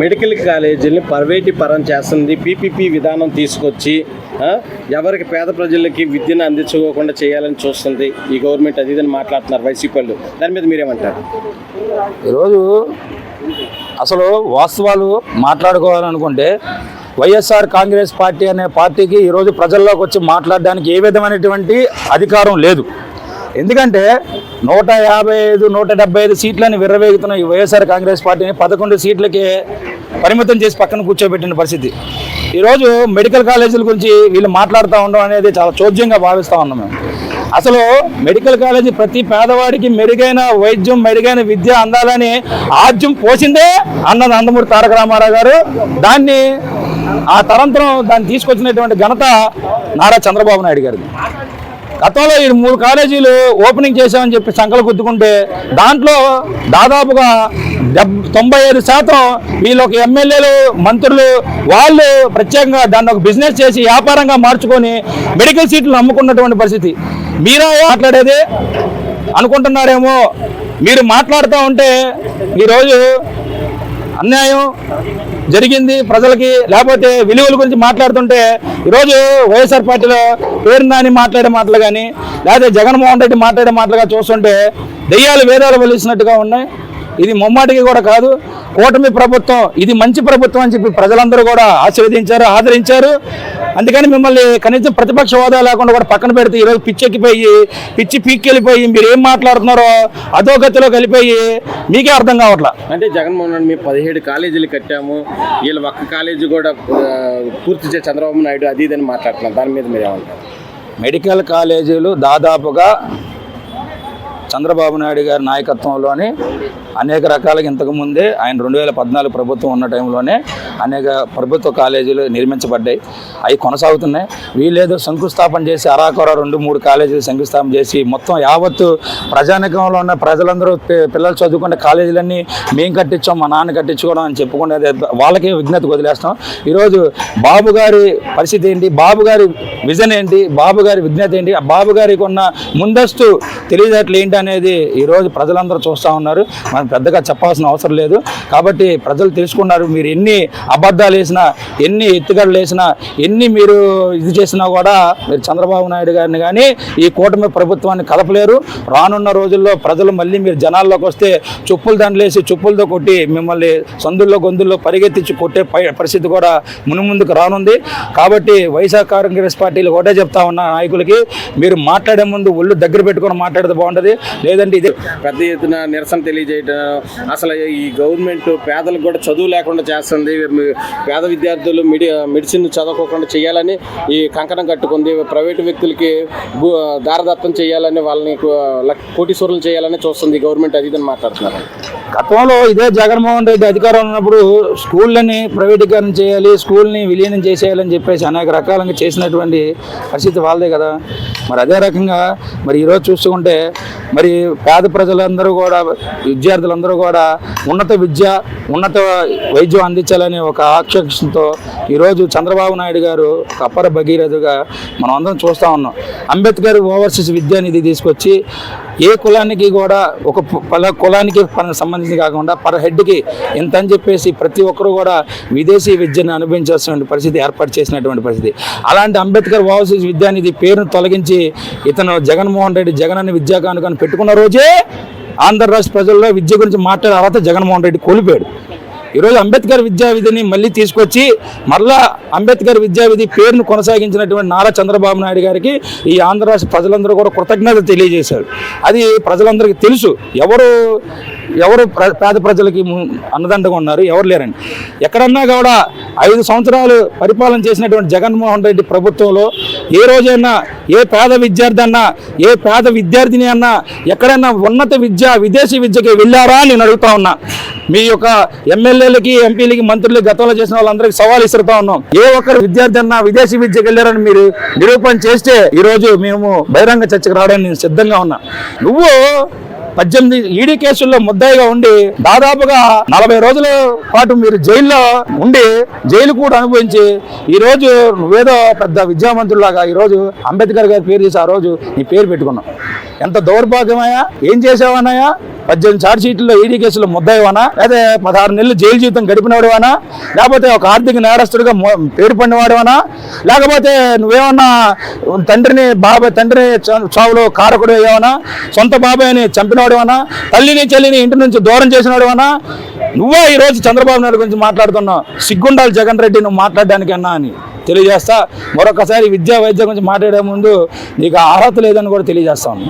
Medical కాలేజీని ప్రైవేటీ పరం చేస్తుంది. పీపీపీ విధానం తీసుకొచ్చి ఎవరికి పేద ప్రజలకి విద్యను అందించుకోకుండా చేయాలని చూస్తుంది ఈ గవర్నమెంట్ అది ఇదని మాట్లాడుతున్నారు వైసీపీ వాళ్ళు. దాని మీద మీరేమంటారు? ఈరోజు అసలు వాస్తవాలు మాట్లాడుకోవాలనుకుంటే వైఎస్ఆర్ కాంగ్రెస్ పార్టీ అనే పార్టీకి ఈరోజు ప్రజల్లోకి వచ్చి మాట్లాడడానికి ఏ విధమైనటువంటి అధికారం లేదు. ఎందుకంటే నూట యాభై ఐదు నూట డెబ్బై ఐదు సీట్లని విర్రవేగుతున్న ఈ వైఎస్ఆర్ కాంగ్రెస్ పార్టీని పదకొండు సీట్లకే పరిమితం చేసి పక్కన కూర్చోబెట్టిన పరిస్థితి. ఈరోజు మెడికల్ కాలేజీల గురించి వీళ్ళు మాట్లాడుతూ ఉండడం అనేది చాలా చోద్యంగా భావిస్తూ ఉన్నాం మేము. అసలు మెడికల్ కాలేజీ ప్రతి పేదవాడికి మెరుగైన వైద్యం మెరుగైన విద్య అందాలని ఆద్యం పోసిందే అన్న నందమూరి తారక రామారావు గారు. దాన్ని ఆ తరంతరం దాన్ని తీసుకొచ్చినటువంటి ఘనత నారా చంద్రబాబు నాయుడు గారిది. గతంలో ఈ మూడు కాలేజీలు ఓపెనింగ్ చేశామని చెప్పి సంకలు గుద్దుకుంటే దాంట్లో దాదాపుగా డెబ్ తొంభై ఐదు శాతం వీళ్ళొక ఎమ్మెల్యేలు మంత్రులు వాళ్ళు ప్రత్యేకంగా దాన్ని ఒక బిజినెస్ చేసి వ్యాపారంగా మార్చుకొని మెడికల్ సీట్లు అమ్ముకున్నటువంటి పరిస్థితి. మీరా మాట్లాడేది? అనుకుంటున్నారేమో. మీరు మాట్లాడుతూ ఉంటే ఈరోజు అన్యాయం జరిగింది. ప్రజలకి లేకపోతే విలువల గురించి మాట్లాడుతుంటే ఈరోజు వైఎస్ఆర్ పార్టీలో పేరు నాని మాట్లాడే మాటలు కానీ లేకపోతే జగన్మోహన్ రెడ్డి మాట్లాడే మాటలుగా చూస్తుంటే దెయ్యాలు వేదాలు వెలిసినట్టుగా ఉన్నాయి. ఇది ముమ్మాటికి కూడా కాదు కూటమి ప్రభుత్వం ఇది మంచి ప్రభుత్వం అని చెప్పి ప్రజలందరూ కూడా ఆశీర్వదించారు ఆదరించారు. అందుకని మిమ్మల్ని కనీసం ప్రతిపక్ష హోదా లేకుండా కూడా పక్కన పెడితే ఈరోజు పిచ్చెక్కిపోయి పిచ్చి పీక్కెళ్ళిపోయి మీరు ఏం మాట్లాడుతున్నారో అధోగతిలో కలిపోయి మీకే అర్థం కావట్లా. అంటే జగన్మోహన్ రెడ్డి మేము పదిహేడు కాలేజీలు కట్టాము. వీళ్ళు ఒక్క కాలేజీ కూడా పూర్తి చేసి చంద్రబాబు నాయుడు అది ఇదని మాట్లాడుతున్నారు దాని మీద మీరేమంటారు మెడికల్ కాలేజీలు దాదాపుగా చంద్రబాబు నాయుడు గారి నాయకత్వంలోని అనేక రకాలుగా ఇంతకుముందే ఆయన రెండు వేల పద్నాలుగు ప్రభుత్వం ఉన్న టైంలోనే అనేక ప్రభుత్వ కాలేజీలు నిర్మించబడ్డాయి. అవి కొనసాగుతున్నాయి. వీళ్ళేదో శంకుస్థాపన చేసి అరాకొర రెండు మూడు కాలేజీలు శంకుస్థాపన చేసి మొత్తం యావత్తు ప్రజానికంలో ఉన్న ప్రజలందరూ పిల్లలు చదువుకునే కాలేజీలన్నీ మేము కట్టించాం మా నాన్న కట్టించుకోవడం అని చెప్పుకునేది వాళ్ళకే విజ్ఞత వదిలేస్తాం. ఈరోజు బాబు గారి పరిస్థితి ఏంటి? బాబు గారి విజన్ ఏంటి? బాబు గారి విజ్ఞత ఏంటి? ఆ బాబు గారికి ఉన్న ముందస్తు తెలియదట్లు ఏంటి అనేది ఈరోజు ప్రజలందరూ చూస్తూ ఉన్నారు. మనం పెద్దగా చెప్పాల్సిన అవసరం లేదు. కాబట్టి ప్రజలు తెలుసుకున్నారు మీరు ఎన్ని అబద్ధాలు వేసినా ఎన్ని ఎత్తుగడలు వేసినా ఎన్ని మీరు ఇది చేసినా కూడా మీరు చంద్రబాబు నాయుడు గారిని కానీ ఈ కూటమి ప్రభుత్వాన్ని కలపలేరు. రానున్న రోజుల్లో ప్రజలు మళ్ళీ మీరు జనాల్లోకి వస్తే చెప్పులు దండలేసి చెప్పులతో కొట్టి మిమ్మల్ని సందుల్లో గొంతుల్లో పరిగెత్తించి కొట్టే పై- పరిస్థితి కూడా మునుముందుకు రానుంది. కాబట్టి వైఎస్ఆర్ కాంగ్రెస్ పార్టీలు ఒకటే చెప్తా ఉన్న నాయకులకి మీరు మాట్లాడే ముందు ఒళ్ళు దగ్గర పెట్టుకొని మాట్లాడితే బాగుంటుంది. లేదంటే ఇది పెద్ద ఎత్తున నిరసన తెలియజేయడం అసలు ఈ గవర్నమెంట్ పేదలకు కూడా చదువు లేకుండా చేస్తుంది. పేద విద్యార్థులు మిడి మెడిసిన్ చదవకోకుండా చేయాలని ఈ కంకణం కట్టుకుంది. ప్రైవేటు వ్యక్తులకి దారదత్తం చేయాలని వాళ్ళని కోటీశ్వరులు చేయాలని చూస్తుంది గవర్నమెంట్. అది ఇదని మాట్లాడుతున్నారు. గతంలో ఇదే జగన్మోహన్ రెడ్డి అధికారం ఉన్నప్పుడు స్కూళ్ళని ప్రైవేటీకరణ చేయాలి స్కూల్ని విలీనం చేసేయాలని చెప్పేసి అనేక రకాలుగా చేసినటువంటి పరిస్థితి వాళ్ళదే కదా. మరి అదే రకంగా మరి ఈరోజు చూసుకుంటే మరి పేద ప్రజలందరూ కూడా విద్యార్థులందరూ కూడా ఉన్నత విద్య ఉన్నత వైద్యం అందించాలని ఒక ఆకాంక్షతో ఈరోజు చంద్రబాబు నాయుడు గారు ఒక అప్పర భగీరథుగా మనం అందరం చూస్తూ ఉన్నాం. అంబేద్కర్ ఓవర్సీస్ విద్యానిధి తీసుకొచ్చి ఏ కులానికి కూడా ఒక పల కులానికి సంబంధించి కాకుండా పర్ హెడ్కి ఇంత అని చెప్పేసి ప్రతి ఒక్కరు కూడా విదేశీ విద్యను అనుభవించాల్సిన పరిస్థితి ఏర్పాటు చేసినటువంటి పరిస్థితి. అలాంటి అంబేద్కర్ ఓవర్సీస్ విద్యానిధి పేరును తొలగించి ఇతను జగన్మోహన్ రెడ్డి జగన్ అని విద్యా కానుకని పెట్టుకున్న రోజే ఆంధ్ర రాష్ట్ర ప్రజల్లో విద్య గురించి మాట్లాడే అర్హత జగన్మోహన్ రెడ్డి కోల్పోయాడు. ఈరోజు అంబేద్కర్ విద్యా విధిని మళ్ళీ తీసుకొచ్చి మరలా అంబేద్కర్ విద్యా విధి పేరును కొనసాగించినటువంటి నారా చంద్రబాబు నాయుడు గారికి ఈ ఆంధ్ర రాష్ట్ర ప్రజలందరూ కూడా కృతజ్ఞత తెలియజేశారు. అది ప్రజలందరికీ తెలుసు. ఎవరు ఎవరు ప్ర- పేద ప్రజలకి అన్నదండగా ఉన్నారు ఎవరు లేరండి ఎక్కడన్నా కూడా ఐదు సంవత్సరాలు పరిపాలన చేసినటువంటి జగన్మోహన్ రెడ్డి ప్రభుత్వంలో ఏ రోజైనా ఏ పేద విద్యార్థి అన్నా ఏ పేద విద్యార్థిని అన్నా ఎక్కడైనా ఉన్నత విద్య విదేశీ విద్యకి వెళ్ళారా నేను అడుగుతా ఉన్నా. మీ యొక్క ఎమ్మెల్యేలకి ఎంపీలకి మంత్రులకి గతంలో చేసిన వాళ్ళందరికీ సవాల్ ఇస్తుతా ఉన్నాం. ఏ ఒక్కరు విద్యార్థి అన్నా విదేశీ విద్యకి వెళ్ళారని మీరు నిరూపణ చేస్తే ఈరోజు మేము బహిరంగ చర్చకు రావడానికి నేను సిద్ధంగా ఉన్నా. నువ్వు పద్దెనిమిది ఈడీ కేసుల్లో ముద్దాయిగా ఉండి దాదాపుగా నలభై రోజుల పాటు మీరు జైల్లో ఉండి జైలు కూడా అనుభవించి ఈ రోజు నువ్వేదో పెద్ద విద్యామంత్రులాగా ఈ రోజు అంబేద్కర్ గారి పేరు చేసి ఆ రోజు నీ పేరు పెట్టుకున్నావు. ఎంత దౌర్భాగ్యమయ్యా? ఏం చేసావన్నాయా పద్దెనిమిది ఛార్జ్ షీట్లో ఈడీ కేసులో ముద్దయ్యవానా లేదా పదహారు నెలలు జైలు జీవితం గడిపినవాడువానా? లేకపోతే ఒక ఆర్థిక నేరస్తుడిగా పేరు పడినవాడువానా లేకపోతే నువ్వేమన్నా తండ్రిని బాబాయ్ తండ్రిని చావులో కారకుడు అయ్యావనా? సొంత బాబాయ్ని చంపినవాడువనా? తల్లిని చెల్లిని ఇంటి నుంచి దూరం చేసినవాడువనా? నువ్వే ఈరోజు చంద్రబాబు నాయుడు గురించి మాట్లాడుతున్నావు సిగ్గుండాలి జగన్ రెడ్డి నువ్వు మాట్లాడడానికి అన్నా అని తెలియజేస్తా. మరొకసారి విద్యా వైద్యం గురించి మాట్లాడే ముందు నీకు అర్హత లేదని కూడా తెలియజేస్తాను